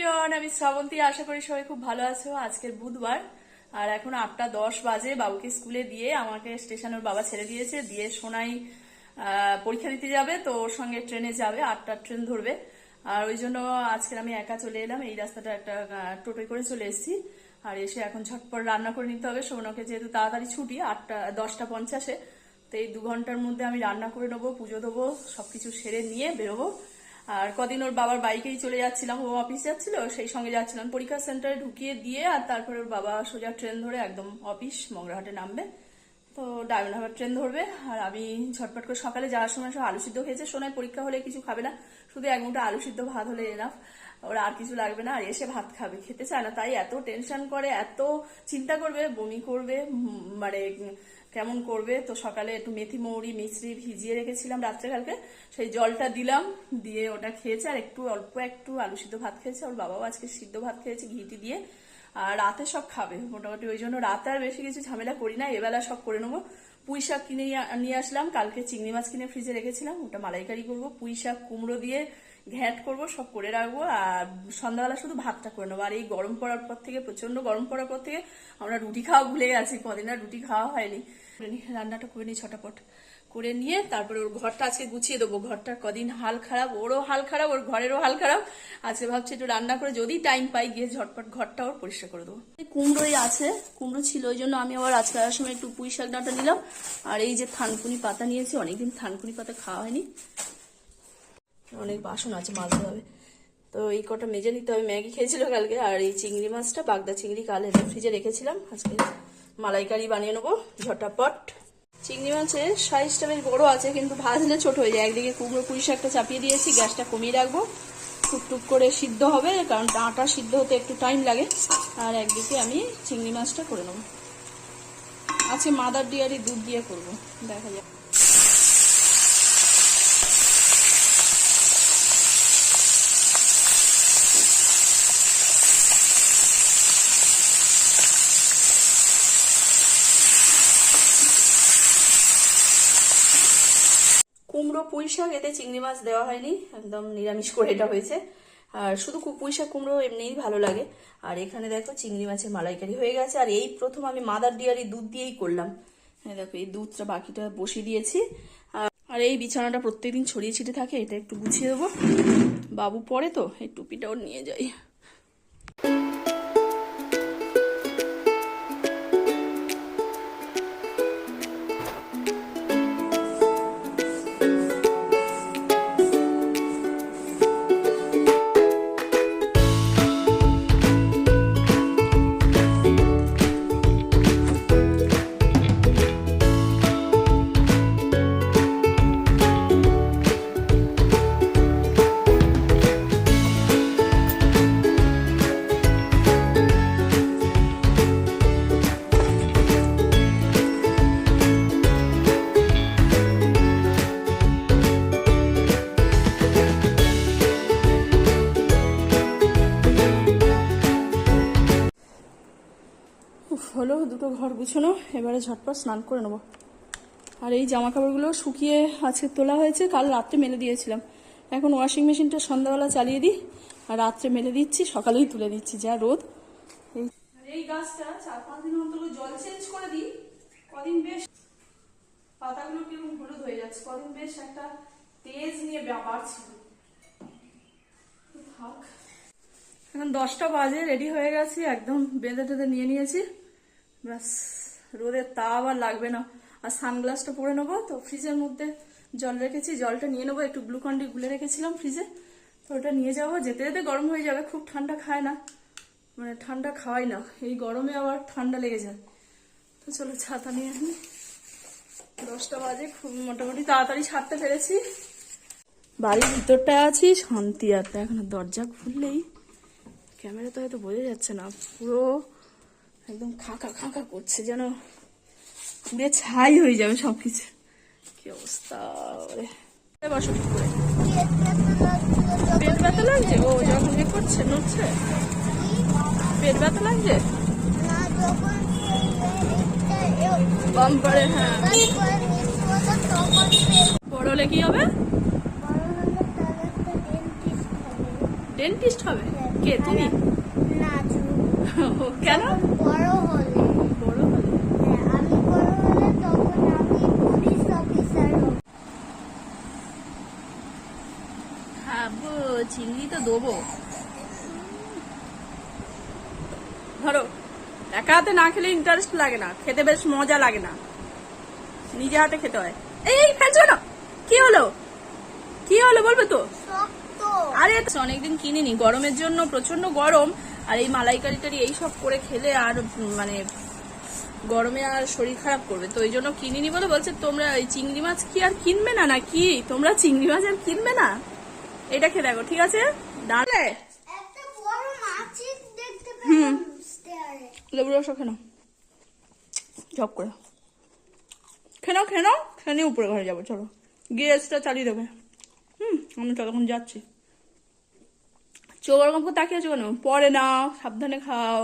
Everyone আমি শ্রাবন্তী, আশা করি সবাই খুব ভালো আছো। আজকের বুধবার, আর এখন আটটা দশ বাজে, বাবুকে স্কুলে দিয়ে আমাকে স্টেশনের বাবা ছেড়ে দিয়েছে, দিয়ে সোনাই পরীক্ষা দিতে যাবে, তো ওর সঙ্গে ট্রেনে যাবে, আটটার ট্রেন ধরবে। আর ওই জন্য আজকে আমি একা চলে এলাম, এই রাস্তাটা একটা টোটোয় করে চলে এসেছি। আর এসে এখন ঝটপট রান্না করে নিতে হবে সোনাকে যেহেতু তাড়াতাড়ি ছুটি, আটটা, দশটা পঞ্চাশে, তো এই দু ঘণ্টার মধ্যে আমি রান্না করে নেব, পুজো দেবো, সবকিছু সেরে নিয়ে বেরোবো। আর কদিন ওর বাবার বাইকেই চলে যাচ্ছিলাম, ও অফিস যাচ্ছিল, সেই সঙ্গে যাচ্ছিলাম। পরীক্ষা সেন্টারে ঢুকিয়ে দিয়ে আর তারপরে ওর বাবা সোজা ট্রেন ধরে একদম অফিস মংরাহাটে নামবে। তো ডায়মন্ড হারবার ট্রেন ধরবে আর আমি ঝটপট করে সকালে যাওয়ার সময় সব আলু সিদ্ধ খেয়েছে সোনায় পরীক্ষা হলে কিছু খাবে না, শুধু এক মুঠো আলু সিদ্ধ ভাত হলে এনাফ ওর আর কিছু লাগবে না, আর এসে ভাত খাবে। খেতে চায় না, তাই এত টেনশন করে, এত চিন্তা করবে, বমি করবে মানে কেমন করবে। তো সকালে একটু মেথি মৌরি মিশ্রি ভিজিয়ে রেখেছিলাম রাত্রে কালকে সেই জলটা দিলাম, দিয়ে ওটা খেয়েছে, আর একটু অল্প একটু আলু সিদ্ধ ভাত খেয়েছে। ওর বাবাও আজকে সিদ্ধ ভাত খেয়েছে, ঘিটি দিয়ে। আর রাতে সব খাবে, মোটামুটি ওই জন্য রাতে আর বেশি কিছু ঝামেলা করি না, এবেলা সব করে নেব। পুঁই শাক কিনে নিয়ে আসলাম, কালকে চিংড়ি মাছ কিনে ফ্রিজে রেখেছিলাম, ওটা মালাইকারি করব। পুঁই শাক কুমড়ো দিয়ে ঘ্যাট করব, সব করে রাখব, আর সন্ধ্যাবেলা শুধু ভাতটা করে নেব। আর এই গরম পড়ার পর থেকে প্রচণ্ড গরম পড়ার পর থেকে আমরা রুটি খাওয়া ভুলে গেছি, কদিন আর রুটি খাওয়া হয়নি। রান্নাটা করে নিই ছটাপট করে নিয়ে তারপরে ওর ঘরটা আজকে গুছিয়ে দেবো। ঘরটার কদিন হাল খারাপ, ওরও হাল খারাপ, ওর ঘরেরও হাল খারাপ। আজকে ভাবছি একটু রান্না করে যদি টাইম পাই গিয়ে ঝটপট ঘরটা ওর পরিষ্কার করে দেবো। কুমড়োই আছে, কুমড়ো ছিল, ওই জন্য আমি আবার আজকে আসার সময় একটু পুঁই শাক ডাঁটা নিলাম। আর এই যে থানকুনি পাতা নিয়েছি, অনেকদিন থানকুনি পাতা খাওয়া হয়নি। অনেক বাসন আছে মাজতে হবে। তো এই কটা মেজে নিতে হবে। ম্যাগি খেয়েছিল কালকে আর এই চিংড়ি মাছটা, বাগদা চিংড়ি কাল এনে ফ্রিজে রেখেছিলাম। আজকে মালাইকারি বানিয়ে নেব ঝটাপট। চিংড়ি মাছের সাইজটা বেশ বড় আছে, কিন্তু ভাজলে ছোট হয়ে যায়। একদিকে কুমড়ো পুঁই শাকটা চাপিয়ে দিয়েছি, গ্যাসটা কমিয়ে রাখব। টুকটুক করে সিদ্ধ হবে, কারণ ডাঁটা সিদ্ধ হতে একটু টাইম লাগে। আর একদিকে আমি চিংড়ি মাছটা করে নেব। আছে মাদার ডিয়ারি দুধ দিয়ে করব। দেখা যাক কুমড়ো পুঁই শাক, এতে চিংড়ি মাছ দেওয়া হয়নি, একদম নিরামিষ করে এটা হয়েছে। আর শুধু পুঁই শাক কুমড়ো এমনিই ভালো লাগে। আর এখানে দেখো চিংড়ি মাছের মালাইকারি হয়ে গেছে, আর এই প্রথম আমি মাদার ডিয়ারি দুধ দিয়েই করলাম। হ্যাঁ দেখো, এই দুধটা বাকিটা বসিয়ে দিয়েছি। আর- আর এই বিছানাটা প্রত্যেকদিন ছড়িয়ে ছিটে থাকে, এটা একটু গুছিয়ে দেবো। বাবু পরে তো, এই টুপিটাও নিয়ে যাই। হলো দুটো ঘর গুছানো, এবারে ঝটপট স্নান করে নেব। আর এই জামা কাপড়গুলো শুকিয়ে আজকে তোলা হয়েছে, কাল রাত্রে মেলে দিয়েছিলাম। এখন ওয়াশিং মেশিনটা সন্ধ্যাবেলা চালিয়ে দিই, আর রাত্রে মেলে দিচ্ছি, সকালেই তুলে দিচ্ছি যা রোদ। এই গাছটা চার পাঁচ দিন জল চেঞ্জ করে দিই। কদিন বেশ পাতাগুলো হলুদ হয়ে যাচ্ছে, কদিন বেশ একটা তেজ নিয়ে এখন দশটা বাজে রেডি হয়ে গেছি, একদম বেঁধে টেঁধে নিয়ে নিয়েছি। ব্যাস রোদের তাপ আর লাগবে না। আর সানগ্লাসটা পরে নেব, তো ফ্রিজের মধ্যে জল রেখেছি। জলটা নিয়ে নেব, একটু গ্লুকন্ডি গুলে রেখেছিলাম ফ্রিজে। তো ওটা নিয়ে যাব, যেতে যেতে গরম হয়ে যাবে, খুব ঠান্ডা খায় না। মানে ঠান্ডা খাওয়াই না, এই গরমে আবার ঠান্ডা লেগে যায়। তো চলো, ছাতা নিয়ে আসি। দশটা বাজে, খুব মোটামুটি তাড়াতাড়ি ছাড়তে পেরেছি। বাড়ির ভিতরটায় আছি, শান্তি আর এখন দরজা খুললেই। ক্যামেরা তো হয়তো বোঝা যাচ্ছে না, পুরো একদম খাঁকা খাঁকা করছে যেন পুড়ে ছাই হয়ে যাবে সবকিছু। কি অবস্থা ওরে। বসো ঠিক করে। পেট ব্যথা লাগছে? ও যখন করছে নড়ছে? পেট ব্যথা লাগছে বাম্পারে হ্যাঁ। বড় হলে কি হবে? ডেন্টিস্ট হবে। কে তুমি? ছোট। কেন? বড় হলে। বড় হলে? হ্যাঁ, আমি বড় হলে তখন আমি পুলিশ অফিসার হব। খাব চিংড়ি তো দেবো। ধরো একা হাতে না খেলে ইন্টারেস্ট লাগে না খেতে বেশ মজা লাগে না। নিজে হাতে খেতে হয়। এই ফেলছো না কি হলো? কি হলো বলবে তো? আরে অনেকদিন কিনিনি গরমের জন্য প্রচণ্ড গরম। আর এই মালাইকারি টারি এইসব করে খেলে আর মানে গরমে আর শরীর খারাপ করবে। তো এই জন্য কিনিনি বলে বলছে তোমরা এই চিংড়ি মাছ কি আর কিনবে না না কি তোমরা চিংড়ি মাছ আর কিনবে না? এটা খেয়ে দেখো ঠিক আছে? দাঁড়ালে হুম। পেলাম স্টেয়ারে লেবু রসও খেনো করে। খেনো খেনো খেয়ে উপরে ঘরে যাব চলো। গিয়ে চালিয়ে দেবে। হুম আমি ততক্ষণ যাচ্ছি। চোখ ওরকম তাকিয়ে আছো কেন? পরে নাও সাবধানে খাও।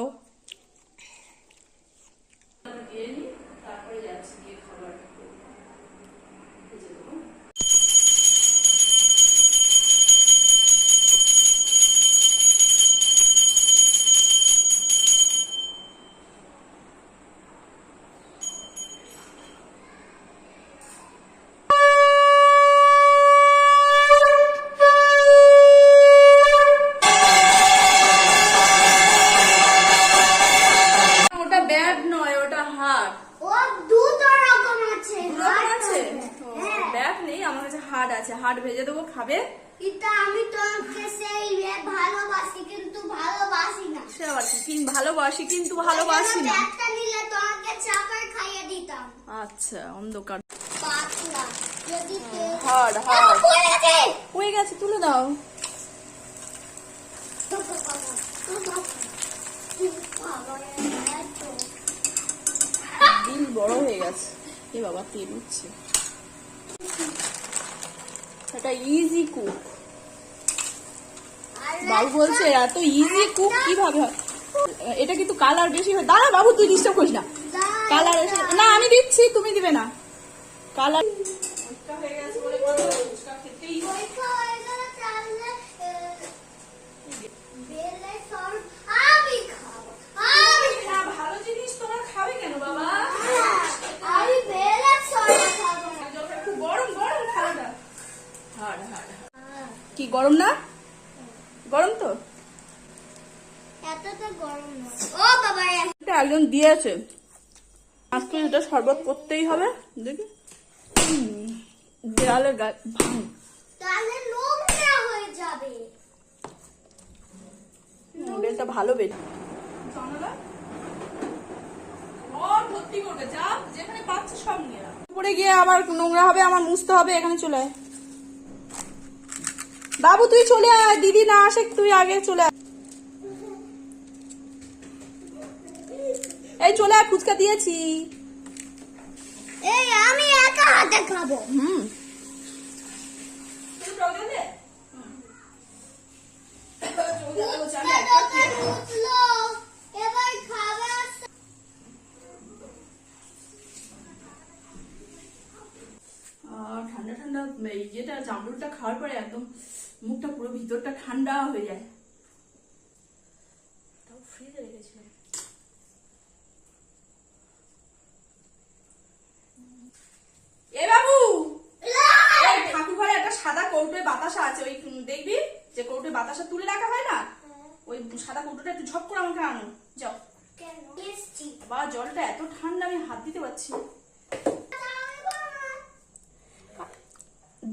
আমার কাছে হাট আছে। হাট ভেজে দেবো খাবে? এটা আমি তোমাকে সেই ভালোবাসি কিন্তু ভালোবাসি না। সে আবার কি? ভালোবাসি কিন্তু ভালোবাসি না। একটা নিলে তোমাকে চাকার খাইয়ে দিতাম। আচ্ছা অন্ধকার। পাতলা যদি তেল- হাট আহ, হাট পড়ে গেছে। হয়ে গেছে তুলে দাও। দিল বড় হয়ে গেছে। এ বাবা তেল উঠছে। এটা ইজি কুক বাবু বলছে এত ইজি কুক কীভাবে হয়? এটা কিন্তু কালার বেশি হয়। দাঁড়া বাবু তুই ডিস্টার্ব করিস না। কালার এসে না আমি দিচ্ছি তুমি দিবে না। কালার হয়ে গেছে বলে খেতেই পরীক্ষা হয়ে গেলে তাহলে, আহ, বেলে সর- আমি খাব, আমি না ভালো জিনিস তোমরা খাবে কেন বাবা খাব। আমি বেলে সরে খাব না। জলটা একটু গরম গরম খাওয়াটা হাড় হাড় কি গরম না? গরম তো? একজন দিয়েছে। আজকে এটা শরবত করতেই হবে দেখি। দেয়ালে ভাঙ। হয়ে ভালো গিয়ে আবার নোংরা হবে আমার মুছতে হবে এখানে চলে আয়। বাবু তুই চলে আয়। দিদি না আসে তুই আগে চলে আয়। এই চলে আয় ফুচকা দিয়েছি। এই আমি একা হাতে খাব। হুম। ঠান্ডা ঠান্ডা এই যেটা জামরুলটা খাওয়ার পরে একদম মুখটা পুরো ভিতরটা ঠান্ডা হয়ে যায়। তাও ফ্রিজে রেখেছিলাম এ বাবু! ঠাকুর ঘরে একটা সাদা কৌটোয় বাতাসা আছে ওই দেখবি? যে কৌটোয় বাতাসা তুলে রাখা হয় না? ওই সাদা কৌটোটা একটু ঝপ করে আমাকে আনো। যাও। কেন? বা জলটা এত ঠান্ডা আমি হাত দিতে পারছি না।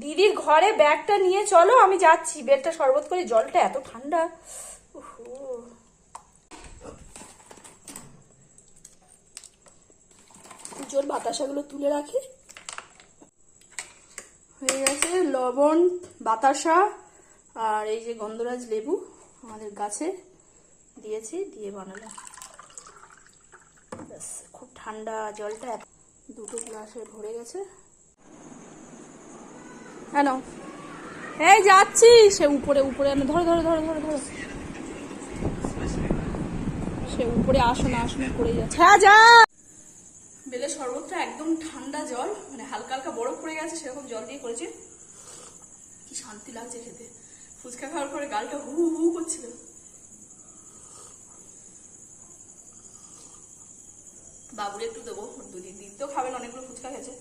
দিদির ঘরে ব্যাগটা নিয়ে চলো, আমি যাচ্ছি। বেডটা শরবত করে, জলটা এত ঠান্ডা। জল বাতাসাগুলো তুলে রাখি। হয়ে গেছে লবণ, বাতাসা আর এই যে গন্ধরাজ লেবু আমাদের গাছে দিয়েছি, দিয়ে বানালাম। খুব ঠান্ডা জলটা দুটো গ্লাসে ভরে গেছে। কেন এই যাচ্ছি, সে উপরে উপরে ধরো ধরো ধরো ধরো ধরো। সে উপরে আসনে আসনে করে যাচ্ছে। হ্যাঁ যা। বেলে শরবতটা একদম ঠান্ডা জল মানে হালকা হালকা বরফ পড়ে গেছে, সেরকম জল দিয়ে করেছে। কি শান্তি লাগছে খেতে। ফুচকা খাওয়ার পরে গালটা হু হু করছিল। বাবুর একটু দেবো, দুদিন দিন তো খাবেন, অনেকগুলো ফুচকা খেয়েছে।